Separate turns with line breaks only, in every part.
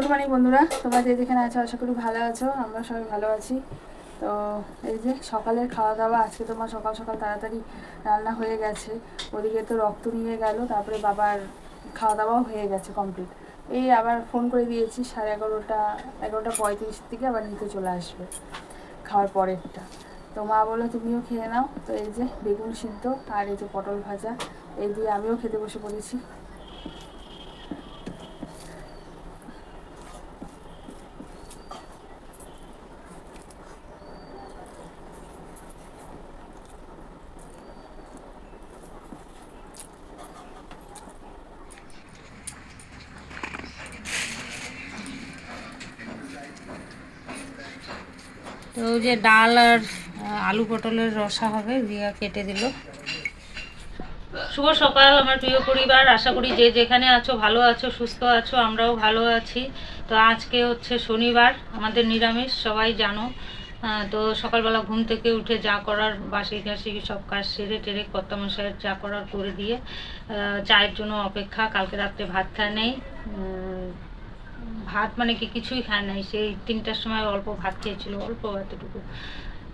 Good morning বন্ধুরা। তোমরা যে যেখানে আছো, আশা করি ভালো আছো, আমরা সবাই ভালো আছি। তো এই যে সকালের খাওয়া দাওয়া আজকে তোমার সকাল সকাল তাড়াতাড়ি রান্না হয়ে গেছে। ওদিকে তো রক্ত নিয়ে গেল, তারপরে বাবার খাওয়া দাওয়াও হয়ে গেছে কমপ্লিট এই আবার ফোন করে দিয়েছি, সাড়ে এগারোটা এগারোটা পঁয়ত্রিশ থেকে আবার নিতে চলে আসবে, খাওয়ার পরেরটা। তো মা বলল, তুমিও খেয়ে নাও। তো এই যে বেগুন সিদ্ধ আর এই যে পটল ভাজা, এই দিয়ে আমিও খেতে বসে পড়েছি
তো ওই যে ডাল আর আলু পটলের রসা হবে রিয়া কেটে দিল। শুভ সকাল, আমার প্রিয় পরিবার। আশা করি যে যেখানে আছো, ভালো আছো, সুস্থ আছো, আমরাও ভালো আছি। তো আজকে হচ্ছে শনিবার, আমাদের নিরামিষ, সবাই জানো। তো সকালবেলা ঘুম থেকে উঠে যা করার, বাসি ঘাসি সব কাজ সেরে টেরে কর্তামশাইয়ের যা করার করে দিয়ে চায়ের জন্য অপেক্ষা। কালকে রাত্রে ভাত নেই। ভাত মানে কি কিছুই খায় নাই। সেই তিনটার সময় অল্প ভাত খেয়েছিল, অল্প এতটুকু।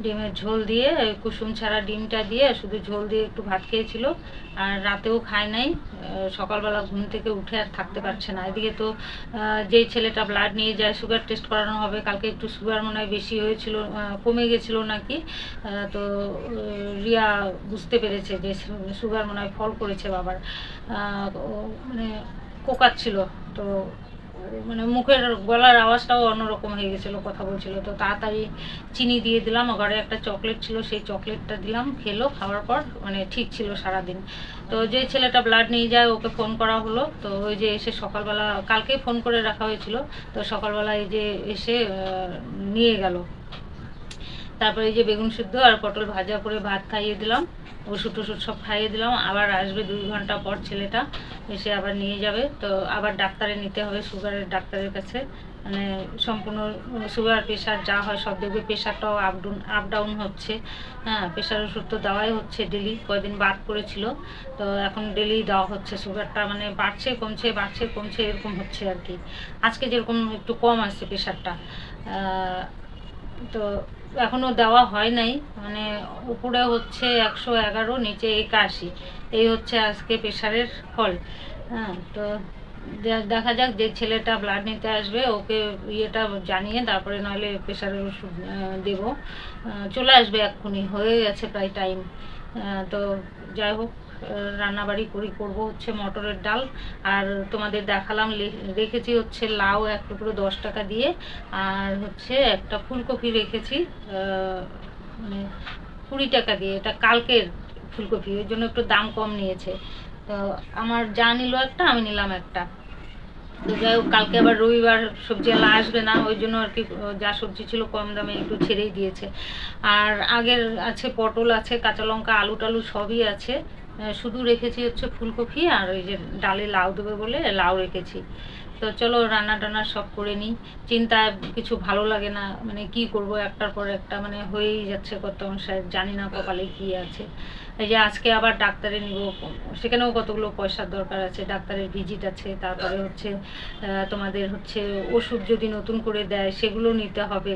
ডিমের ঝোল দিয়ে, কুসুম ছাড়া ডিমটা দিয়ে শুধু ঝোল দিয়ে একটু ভাত খেয়েছিল। আর রাতেও খায় নাই। সকালবেলা ঘুম থেকে উঠে আর থাকতে পারছে না। এদিকে তো যেই ছেলেটা ব্লাড নিয়ে যায় সুগার টেস্ট করানো হবে, কালকে একটু সুগার মনে হয় বেশি হয়েছিল কমে গেছিল নাকি? তো রিয়া বুঝতে পেরেছে যে সুগার মনে হয় ফল করেছে বাবার। মানে কোকাচ্ছিল। তো মানে মুখের গলার আওয়াজটাও অন্যরকম হয়ে গেছিল, কথা বলছিল। তো তাড়াতাড়ি চিনি দিয়ে দিলাম ঘরে একটা চকলেট ছিল, সেই চকলেটটা দিলাম, খেলো, খাওয়ার পর মানে ঠিক ছিল সারাদিন। তো যে ছেলেটা ব্লাড নিয়ে যায়, ওকে ফোন করা হলো। তো ওই যে এসে সকালবেলা, কালকেই ফোন করে রাখা হয়েছিল। তো সকালবেলা এই যে এসে নিয়ে গেল। তারপরে এই যে বেগুন সিদ্ধ আর পটল ভাজা করে ভাত খাইয়ে দিলাম, ওষুধ টষুধ সব খাইয়ে দিলাম, আবার আসবে দুই ঘণ্টা পর ছেলেটা এসে আবার নিয়ে যাবে, তো আবার ডাক্তারে নিতে হবে, সুগারের ডাক্তারের কাছে মানে সম্পূর্ণ সুগার প্রেশার যা হয় সব দেখবে প্রেশারটাও আপ ডাউন আপ ডাউন হচ্ছে হ্যাঁ প্রেশার ওষুধ তো দেওয়াই হচ্ছে ডেলি কয়দিন বাদ করেছিল তো এখন ডেলি দেওয়া হচ্ছে, সুগারটা মানে বাড়ছে, কমছে বাড়ছে, কমছে, এরকম হচ্ছে আর কি। আজকে যেরকম একটু কম আসছে প্রেশারটা তো এখনও দেওয়া হয় নাই। মানে উপরে হচ্ছে একশো এগারো, নিচে একাশি। এই হচ্ছে আজকে প্রেশারের ফল। হ্যাঁ তো দেখা যাক যে ছেলেটা ব্লাড নিতে আসবে, ওকে ইয়েটা জানিয়ে তারপরে নইলে প্রেশারের ওষুধ দেবো। চলে আসবে এক্ষুনি, হয়ে গেছে প্রায় টাইম তো যাই হোক। রান্নাবাড়ি করি, করব হচ্ছে মটরের ডাল। আর তোমাদের দেখালাম রেখেছি হচ্ছে লাউ এক টুকরো দশ টাকা দিয়ে। আর হচ্ছে একটা ফুলকপি রেখেছি মানে কুড়ি টাকা দিয়ে। এটা কালকের ফুলকপি, ওই জন্য একটু দাম কম নিয়েছে। তো আমার যা নিল একটা, আমি নিলাম একটা। তো যাই হোক, কালকে আবার রবিবার সবজি আলা আসবে না, ওই জন্য আর কি, যা সবজি ছিল কম দামে একটু ছেড়েই দিয়েছে। আর আগের আছে পটল আছে, কাঁচা লঙ্কা আলু টালু সবই আছে। শুধু রেখেছি হচ্ছে ফুলকপি আর ওই যে ডালে লাউ দেবে বলে লাউ রেখেছি। তো চলো রান্না টান্না সব করে নিই। চিন্তায় কিছু ভালো লাগে না মানে কি করব একটার পর একটা মানে হয়েই যাচ্ছে কত অনুসারে জানি না কপালে কি আছে। এই যে আজকে আবার ডাক্তারে নিব, সেখানেও কতগুলো পয়সার দরকার আছে, ডাক্তারের ভিজিট আছে, তারপরে হচ্ছে তোমাদের হচ্ছে ওষুধ যদি নতুন করে দেয়, সেগুলো নিতে হবে।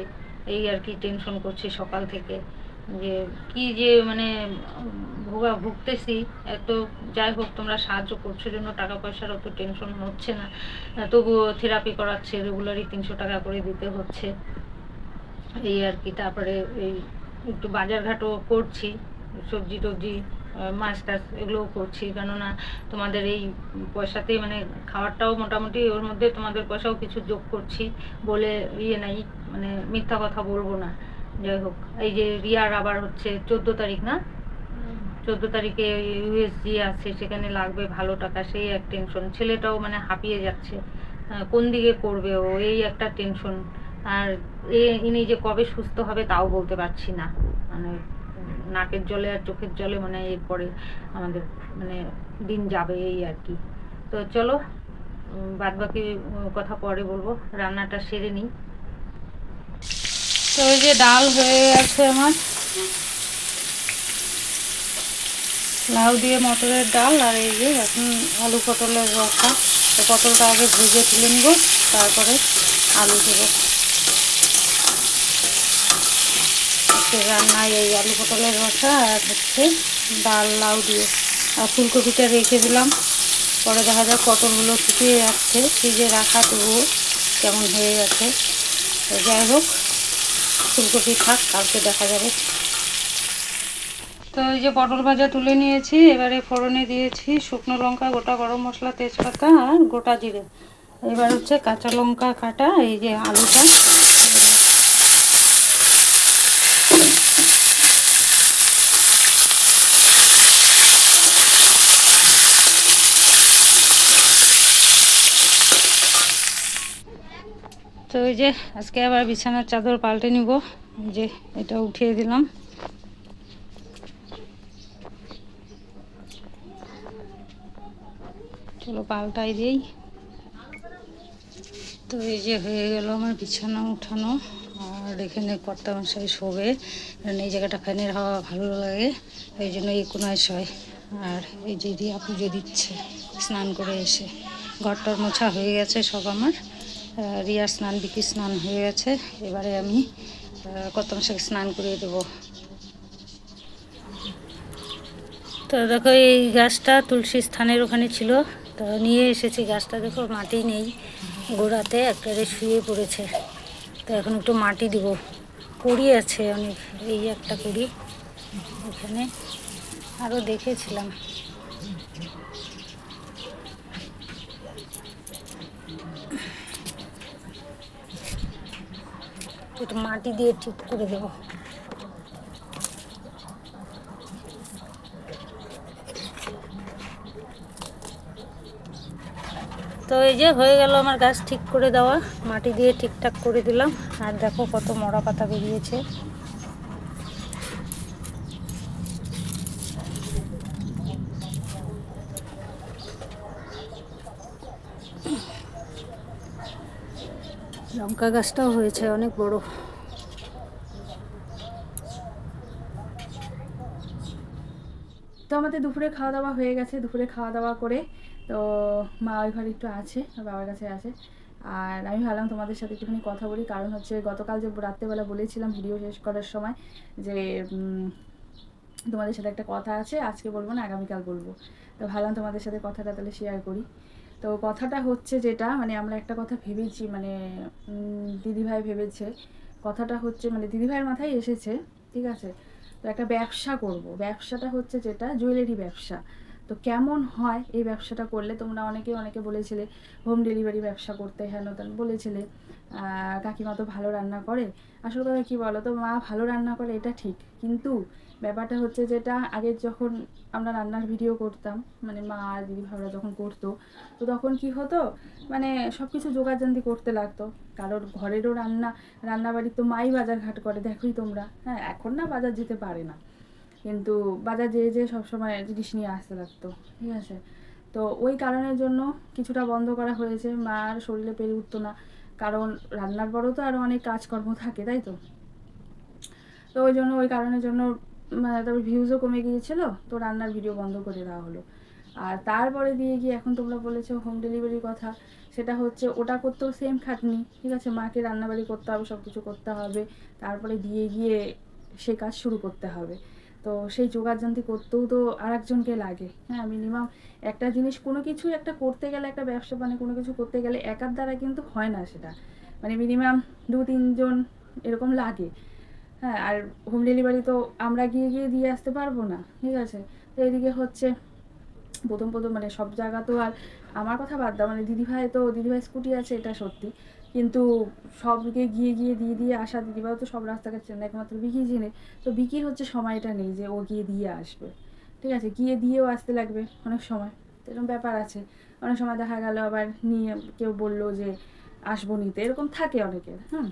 এই আর কি টেনশন করছি সকাল থেকে। যে কি যে মানে ভোগা ভুগতেছি, এত যাই হোক তোমরা সাহায্য করছ জন্য টাকা পয়সার অত টেনশন হচ্ছে না। তবুও থেরাপি করাচ্ছে রেগুলারই তিনশো টাকা করে দিতে হচ্ছে। এই আর কি, তারপরে এই একটু বাজারঘাটও করছি, সবজি টবজি মাছ টাছ এগুলোও করছি। কেননা তোমাদের এই পয়সাতেই মানে খাবারটাও মোটামুটি ওর মধ্যে তোমাদের পয়সাও কিছু যোগ করছি বলে ইয়ে নাই মানে মিথ্যা কথা বলব না। যাই হোক এই যে রিয়ার আবার হচ্ছে চোদ্দ তারিখ না? চোদ্দ তারিখে ইউএসজি আছে সেখানে লাগবে ভালো টাকা সেই এক টেনশন ছেলেটাও মানে হাঁপিয়ে যাচ্ছে। কোন দিকে করবে ও? এই একটা টেনশন আর এ ইনি যে কবে সুস্থ হবে তাও বলতে পারছি না। মানে নাকের জলে আর চোখের জলে মানে এরপরে আমাদের মানে দিন যাবে এই আর কি। তো চলো বাদ বাকি কথা পরে বলব। রান্নাটা সেরে নিই। তো ওই যে ডাল হয়ে গেছে আমার। লাউ দিয়ে মটরের ডাল আর এই যে এখন আলু পটলের রসা। তো পটলটা আগে ভেজে তুলে নিব, তারপরে আলু দেবো। আজকে রান্নায় এই আলু পটলের রসা আর হচ্ছে ডাল লাউ দিয়ে। আর ফুলকপিটা রেখে দিলাম। পরে দেখা যাক পটলগুলো শুকিয়ে যাচ্ছে ফ্রিজে রাখা তবুও কেমন হয়ে গেছে। যাই হোক ফুলকপি থাক, কালকে দেখা যাবে। তো এই যে পটল ভাজা তুলে নিয়েছি, এবারে ফোড়নে দিয়েছি শুকনো লঙ্কা, গোটা গরম মশলা, তেজপাতা আর গোটা জিরে। এবার হচ্ছে কাঁচা লঙ্কা কাটা, এই যে আলুটা। তো এই যে আজকে আবার বিছানার চাদর পাল্টে নিব। যে এটা উঠিয়ে দিলাম। চলো পাল্টাই দিই। তো এই যে হয়ে গেল আমার বিছানা উঠানো। আর এখানে কর্তা মশাই শোবে। কারণ এই জায়গাটা ফ্যানের হাওয়া ভালো লাগে এই জন্য এই কোনায় শয়। আর এই যে রিয়া পুজো দিচ্ছে স্নান করে এসে। ঘরটার মোছা হয়ে গেছে সব আমার। রিয়ার স্নান বিকি স্নান হয়ে গেছে। এবারে আমি কত মশাইকে স্নান করিয়ে দেবো। তো দেখো, এই গাছটা তুলসী স্থানের ওখানে ছিল। তো নিয়ে এসেছি গাছটা। দেখো, মাটি নেই গোড়াতে একটারে শুয়ে পড়েছে। তো এখন একটু মাটি দিব। কুড়ি আছে, অনেক, এই একটা কুড়ি এখানে। আরও দেখেছিলাম। একটু মাটি দিয়ে ঠিক করে দেব। তো এই যে হয়ে গেল আমার গাছ ঠিক করে দেওয়া, মাটি দিয়ে ঠিকঠাক করে দিলাম। আর দেখো কত মরা পাতা বেরিয়েছে। লঙ্কা গাছটাও হয়েছে, অনেক বড়।
তো আমাদের দুপুরে খাওয়া দাওয়া হয়ে গেছে, দুপুরে খাওয়া দাওয়া করে তো মা ওই ঘরে একটু আছে বাবার কাছে আছে। আর আমি ভাবলাম তোমাদের সাথে একটুখানি কথা বলি, কারণ হচ্ছে গতকাল যে রাত্রেবেলা বলেছিলাম ভিডিও শেষ করার সময় যে তোমাদের সাথে একটা কথা আছে, আজকে বলব না, আগামীকাল বলব। তো ভাবলাম তোমাদের সাথে কথাটা তাহলে শেয়ার করি। তো কথাটা হচ্ছে যেটা মানে আমরা একটা কথা ভেবেছি মানে দিদিভাই ভেবেছে। কথাটা হচ্ছে মানে দিদিভাইয়ের মাথায় এসেছে, ঠিক আছে? তো একটা ব্যবসা করব। ব্যবসাটা হচ্ছে যেটা, জুয়েলারি ব্যবসা। তো কেমন হয় এই ব্যবসাটা করলে? তোমরা অনেকে অনেকে বলেছিলে হোম ডেলিভারি ব্যবসা করতে হেন তেন বলেছিলে কাকিমা তো ভালো রান্না করে। আসল কথা কী বলো তো? মা ভালো রান্না করে, এটা ঠিক। কিন্তু ব্যাপারটা হচ্ছে যেটা, আগে যখন আমরা রান্নার ভিডিও করতাম মানে মা আর দিদি ভাইরা যখন করতো, তো তখন কি হতো? মানে সব কিছু জোগাড়জান্তি করতে লাগতো। কারোর ঘরেরও রান্না, রান্নাবাড়ি তো মাই বাজার ঘাট করে, দেখোই তোমরা। হ্যাঁ এখন না বাজার যেতে পারে না। কিন্তু বাজার যেয়ে যেয়ে সবসময় জিনিস নিয়ে আসতে লাগতো, ঠিক আছে? তো ওই কারণের জন্য কিছুটা বন্ধ করা হয়েছে। মার শরীরে পেরে উঠতো না, কারণ রান্নার পরও তো আরও অনেক কাজকর্ম থাকে, তাই তো? তো ওই জন্য, ওই কারণের জন্য তারপর ভিউজও কমে গিয়েছিল, তো রান্নার ভিডিও বন্ধ করে দেওয়া হলো। আর তারপরে দিয়ে গিয়ে এখন তোমরা বলেছ হোম ডেলিভারির কথা, সেটা হচ্ছে ওটা করতেও সেম খাটনি, ঠিক আছে? মাকে রান্নাবাড়ি করতে হবে সব কিছু করতে হবে, তারপরে দিয়ে গিয়ে সে কাজ শুরু করতে হবে। তো সেই যোগাযন্ত্রী করতেও তো আর একজনকে লাগে। হ্যাঁ মিনিমাম একটা জিনিস কোনো কিছু একটা করতে গেলে, একটা ব্যবসা মানে কোনো কিছু করতে গেলে একার দ্বারা কিন্তু হয় না সেটা। মানে মিনিমাম দু তিনজন এরকম লাগে। হ্যাঁ আর হোম ডেলিভারি তো আমরা গিয়ে গিয়ে দিয়ে আসতে পারব না, ঠিক আছে? তো এদিকে হচ্ছে প্রথম প্রথম মানে সব জায়গা তো আর আমার কথা বাদ দাও মানে দিদিভাই তো, দিদিভাই স্কুটি আছে, এটা সত্যি। কিন্তু সবকে গিয়ে গিয়ে দিয়ে দিয়ে আসা দিদিবাও তো সব রাস্তাঘাট চেনে একমাত্র বিকি চিনে। তো বিকির হচ্ছে সময়টা নেই যে ও গিয়ে দিয়ে আসবে। ঠিক আছে? গিয়ে দিয়েও আসতে লাগবে অনেক সময়। এরকম ব্যাপার আছে। অনেক সময় দেখা গেল আবার নিয়ে কেউ বলল যে আসব নিতে এরকম থাকে অনেকের হ্যাঁ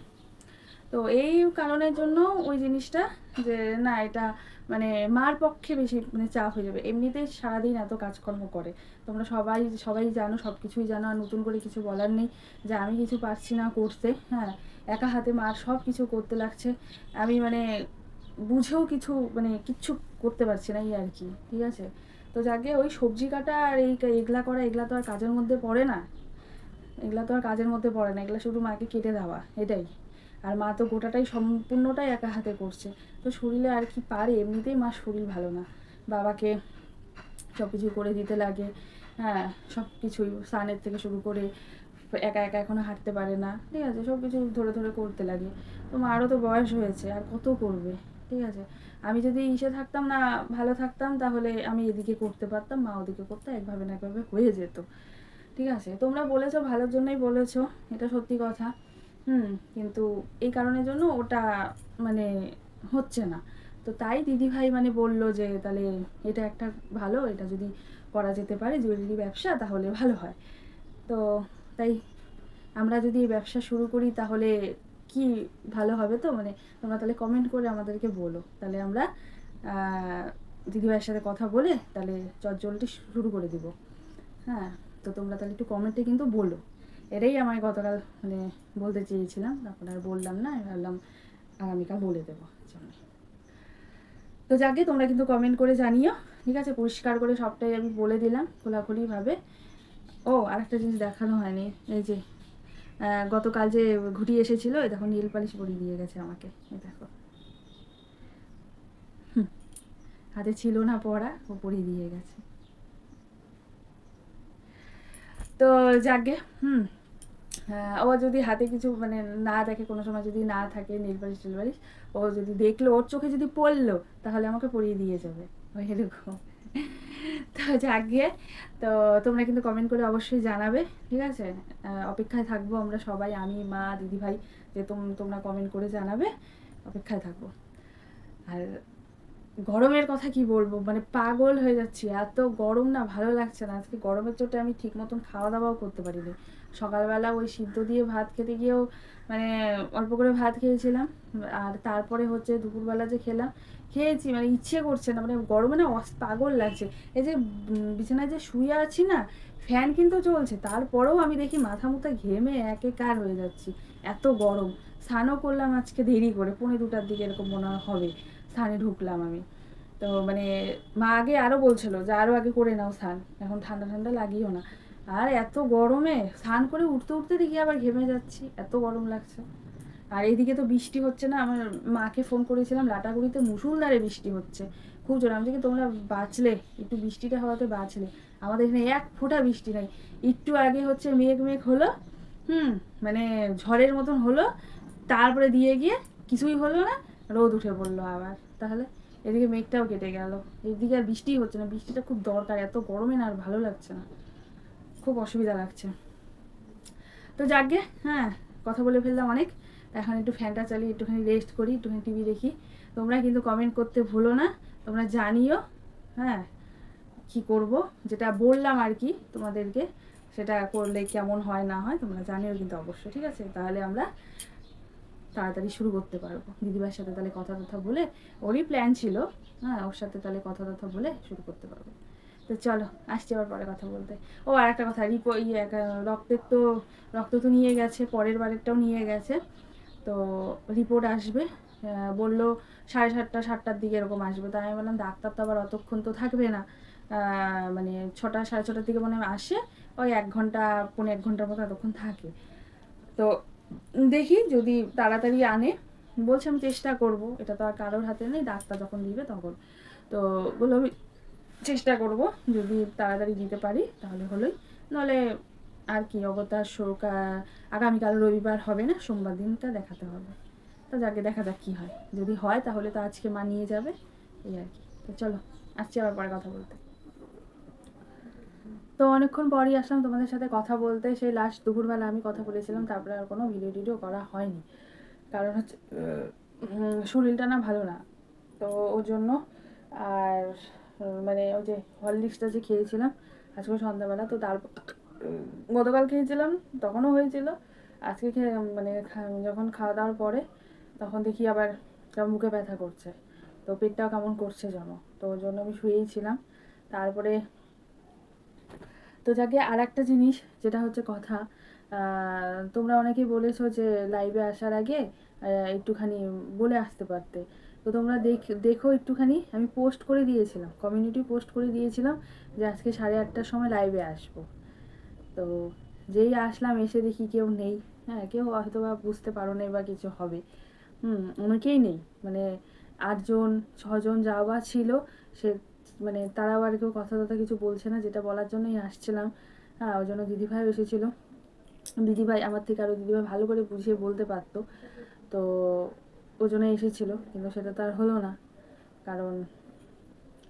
তো এই কারণের জন্য ওই জিনিসটা যে না, এটা মানে মার পক্ষে বেশি মানে চাপ হয়ে যাবে। এমনিতেই সারাদিন এত কাজকর্ম করে। তোমরা সবাই সবাই জানো সব কিছুই জানো, আর নতুন করে কিছু বলার নেই যে আমি কিছু পারছি না করতে। হ্যাঁ একা হাতে মার সব কিছু করতে লাগছে। আমি মানে বুঝেও কিছু মানে কিচ্ছু করতে পারছি না এই আর কি, ঠিক আছে? তো যাকে ওই সবজি কাটা আর এই এগলা করা, এগুলা তো আর কাজের মধ্যে পড়ে না। এগুলো তো আর কাজের মধ্যে পড়ে না, এগুলো শুধু মাকে কেটে দেওয়া, এটাই। আর মা তো গোটাটাই সম্পূর্ণটাই একা হাতে করছে। তো শরীরে আর কি পারে, এমনিতেই মা শরীর ভালো না। বাবাকে সব কিছু করে দিতে লাগে। হ্যাঁ সব কিছুই স্নানের থেকে শুরু করে একা একা এখনও হাঁটতে পারে না। ঠিক আছে সব কিছু ধরে ধরে করতে লাগে। তো মারও তো বয়স হয়েছে, আর কত করবে? ঠিক আছে, আমি যদি ইসে থাকতাম না, ভালো থাকতাম, তাহলে আমি এদিকে করতে পারতাম, মা ওদিকে করতে, একভাবে না একভাবে হয়ে যেত। ঠিক আছে, তোমরা বলেছ, ভালোর জন্যই বলেছ, এটা সত্যি কথা। হুম, কিন্তু এই কারণের জন্য ওটা মানে হচ্ছে না। তো তাই দিদিভাই মানে বলল যে, তাহলে এটা একটা ভালো, এটা যদি করা যেতে পারে জুয়েলারি ব্যবসা, তাহলে ভালো হয়। তো তাই আমরা যদি এই ব্যবসা শুরু করি, তাহলে কি ভালো হবে তো? মানে তোমরা তাহলে কমেন্ট করে আমাদেরকে বলো। তাহলে আমরা দিদিভাইয়ের সাথে কথা বলে তাহলে চটজলটি শুরু করে দিব। হ্যাঁ তো তোমরা তাহলে একটু কমেন্টে কিন্তু বলো। এটাই আমার গতকাল মানে বলতে চেয়েছিলাম, তারপর আর বললাম না ভাবলাম আগামীকাল বলে দেবো জন্য। তো যাকে তোমরা কিন্তু কমেন্ট করে জানিও, ঠিক আছে? পরিষ্কার করে সবটাই আমি বলে দিলাম, খোলাখুলিভাবে। ও, আরেকটা জিনিস দেখানো হয়নি, এই যে গতকাল যে ঘুটি এসেছিল দেখো নীল পালিশ পরিয়ে দিয়ে গেছে আমাকে দেখো। হাতে ছিল না পড়া, ও পরিয়ে দিয়ে গেছে। তো যাকে, হুম হ্যাঁ, ও যদি হাতে কিছু মানে না দেখে কোনো সময় যদি না থাকে নীল পালিশ টিল পালিশ ও যদি দেখল ওর চোখে যদি পড়ল তাহলে আমাকে পরিয়ে দিয়ে যাবে। এরকম। তো যাকে তো তোমরা কিন্তু কমেন্ট করে অবশ্যই জানাবে ঠিক আছে? অপেক্ষায় থাকব আমরা সবাই আমি মা দিদিভাই যে তোম- তোমরা কমেন্ট করে জানাবে অপেক্ষায় থাকব। আর গরমের কথা কি বলব? মানে পাগল হয়ে যাচ্ছি এত গরম না ভালো লাগছে না। আজকে গরমের চোটে আমি ঠিক মতন খাওয়া দাওয়াও করতে পারিনি। সকালবেলা ওই সিদ্ধ দিয়ে ভাত খেতে গিয়েও মানে অল্প করে ভাত খেয়েছিলাম। আর তারপরে হচ্ছে দুপুরবেলা যে খেলাম, খেয়েছি মানে ইচ্ছে করছে না মানে গরমে না পাগল লাগছে। এই যে বিছানায় যে শুয়ে আছি না, ফ্যান কিন্তু চলছে। তারপরেও আমি দেখি মাথা মুথা ঘেমে একেকার হয়ে যাচ্ছি। এত গরম। স্নানও করলাম আজকে দেরি করে, পৌনে দুটার দিকে এরকম মনে হবে। স্নানে ঢুকলাম আমি। তো মানে মা আগে আরও বলছিল যে আরও আগে করে নাও স্নান। এখন ঠান্ডা ঠান্ডা লাগিও না। আর এত গরমে স্নান করে উঠতে উঠতে দেখি আবার ঘেমে যাচ্ছি, এত গরম লাগছে। আর এইদিকে তো বৃষ্টি হচ্ছে না, আমার মাকে ফোন করেছিলাম, লাটাগুড়িতে মুসুলধারে বৃষ্টি হচ্ছে। খুব জোরে, আমি দেখি তোমরা বাঁচলে, একটু বৃষ্টিটা হওয়াতে বাঁচলে। আমাদের এখানে এক ফোঁটা বৃষ্টি নাই, একটু আগে হচ্ছে মেঘ মেঘ হলো, হুম মানে ঝড়ের মতন হলো, তারপরে দিয়ে গিয়ে কিছুই হলো না, রোদ উঠে পড়ল আবার। তাহলে এদিকে মেঘটাও কেটে গেল এদিকে আর বৃষ্টি হচ্ছে না, বৃষ্টিটা খুব দরকার, এত গরমে না আর ভালো লাগছে না। খুব অসুবিধা লাগছে। তো যাকগে হ্যাঁ কথা বলে ফেললাম অনেক। এখন একটু ফ্যানটা চালিয়ে একটুখানি রেস্ট করি, একটুখানি টিভি দেখি। তোমরা কিন্তু কমেন্ট করতে ভুলো না, তোমরা জানিও হ্যাঁ কি করব? যেটা বললাম আর কি তোমাদেরকে, সেটা করলে কেমন হয় না হয়, তোমরা জানিও কিন্তু অবশ্যই, ঠিক আছে? তাহলে আমরা তাড়াতাড়ি শুরু করতে পারব। দিদিভাইয়ের সাথে তাহলে কথা কথা বলে, ওরই প্ল্যান ছিল হ্যাঁ ওর সাথে তাহলে কথা কথা বলে শুরু করতে পারব। তো চলো, আসছি আবার পরে কথা বলতে। ও আর একটা কথা, রিপো ইয়ে রক্তের তো, রক্ত তো নিয়ে গেছে, পরের বারেরটাও নিয়ে গেছে। তো রিপোর্ট আসবে বলল সাড়ে সাতটা, সাতটার দিকে এরকম আসবে। তাই আমি বললাম, ডাক্তার তো আবার অতক্ষণ তো থাকবে না। মানে ছটা, সাড়ে ছটার দিকে মনে আসে, ওই এক ঘণ্টা, পৌনে এক ঘণ্টার মতো এতক্ষণ থাকে। তো দেখি যদি তাড়াতাড়ি আনে, বলছে আমি চেষ্টা করব, এটা তো আর কারোর হাতে নেই, ডাক্তার যখন দিবে তখন। তো বলল আমি চেষ্টা করব যদি তাড়াতাড়ি দিতে পারি, তাহলে হলোই। নাহলে আর কি অবতার শোক আগামীকাল রবিবার হবে না, সোমবার দিনটা দেখাতে হবে। তো যাকে দেখা যাক কী হয়। যদি হয়, তাহলে তো আজকে মা নিয়ে যাবে, এই আর কি। তো চলো, আসছি আবার পরে কথা বলতে। তো অনেকক্ষণ পরই আসলাম তোমাদের সাথে কথা বলতে। সেই লাস্ট দুপুরবেলা আমি কথা বলেছিলাম, তারপরে আর কোনো ভিডিও টিডিও করা হয়নি। কারণ হচ্ছে শরীরটা না ভালো না। তো ওর জন্য আর মানে ওই যে হরলিক্সটা যে খেয়েছিলাম, আজকে সন্ধ্যাবেলা, তো তারপর গতকাল খেয়েছিলাম, তখনও হয়েছিল। আজকে খেয়ে মানে যখন খাওয়া দাওয়ার পরে, তখন দেখি আবার মুখে ব্যথা করছে। তো পেটটাও কেমন করছে যেন, তো ওর জন্য আমি শুয়েই ছিলাম। তারপরে তো যাকে আর একটা জিনিস, যেটা হচ্ছে কথা তোমরা অনেকেই বলেছ যে লাইভে আসার আগে একটুখানি বলে আসতে পারতে। তো তোমরা দেখ, দেখো একটুখানি, আমি পোস্ট করে দিয়েছিলাম কমিউনিটি পোস্ট করে দিয়েছিলাম যে আজকে সাড়ে আটটার সময় লাইভে আসব। তো যেই আসলাম, এসে দেখি কেউ নেই। হ্যাঁ কেউ হয়তো বা বুঝতে পারো নাই বা কিছু হবে। হুম, অনেকেই নেই। মানে আটজন, ছজন যাওয়া ছিল, সে মানে তারা আবার কেউ কথা টথা কিছু বলছে না, যেটা বলার জন্যই আসছিলাম। হ্যাঁ ওই জন্য দিদিভাই এসেছিল। দিদিভাই, আমার থেকে আরও দিদিভাই ভালো করে বুঝিয়ে বলতে পারতো। তো ওই জন্য এসেছিল, কিন্তু সেটা তো আর হলো না। কারণ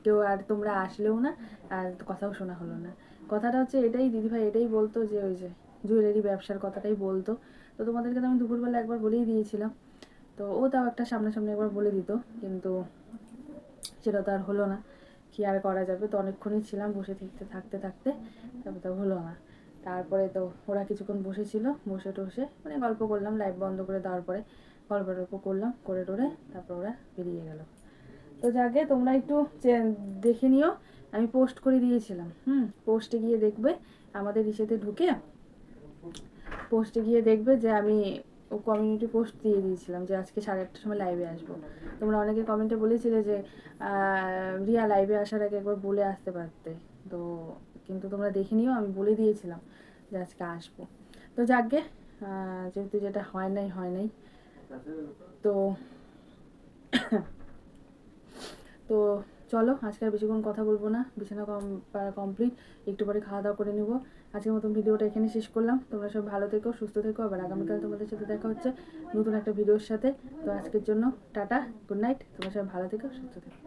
কেউ আর তোমরা আসলেও না, আর কথাও শোনা হলো না। কথাটা হচ্ছে এটাই, দিদিভাই এটাই বলতো যে ওই যে জুয়েলারি ব্যবসার কথাটাই বলতো। তো তোমাদেরকে তো আমি দুপুরবেলা একবার বলেই দিয়েছিলাম। তো ও তাও একটা সামনাসামনি একবার বলে দিত, কিন্তু সেটা তো আর হলো না। কি আর করা যাবে? তো অনেকক্ষণই ছিলাম বসে থাকতে থাকতে থাকতে, তারপর তো হলো না। তারপরে তো ওরা কিছুক্ষণ বসেছিল, বসে টসে মানে গল্প করলাম লাইভ বন্ধ করে দেওয়ার পরে। গল্প টল্প করলাম, করে টোরে তারপর ওরা বেরিয়ে গেল। তো যাকে তোমরা একটু দেখে নিও, আমি পোস্ট করে দিয়েছিলাম, হুম? পোস্টে গিয়ে দেখবে, আমাদের ইসেতে ঢুকে পোস্টে গিয়ে দেখবে যে আমি ও কমিউনিটি পোস্ট দিয়ে দিয়েছিলাম যে আজকে সাড়ে আটটার সময় লাইভে আসব। তোমরা অনেকে কমেন্টে বলেছিলে যে রিয়া লাইভে আসার আগে একবার বলে আসতে পারতে। তো কিন্তু তোমরা দেখে নিও, আমি বলে দিয়েছিলাম যে আজকে আসব। তো যাকগে যেহেতু যেটা হয় নাই হয় নাই তো তো চলো, আজকে আর বেশিক্ষণ কথা বলব না। বিছানা কম কমপ্লিট একটু পরে খাওয়া দাওয়া করে নিব। আজকের মতন ভিডিওটা এখানে শেষ করলাম। তোমরা সব ভালো থেকো, সুস্থ থেকো। আবার আগামীকাল তোমাদের সাথে দেখা হচ্ছে নতুন একটা ভিডিওর সাথে। তো আজকের জন্য টাটা গুড নাইট তোমরা সব ভালো থেকো, সুস্থ থেকো।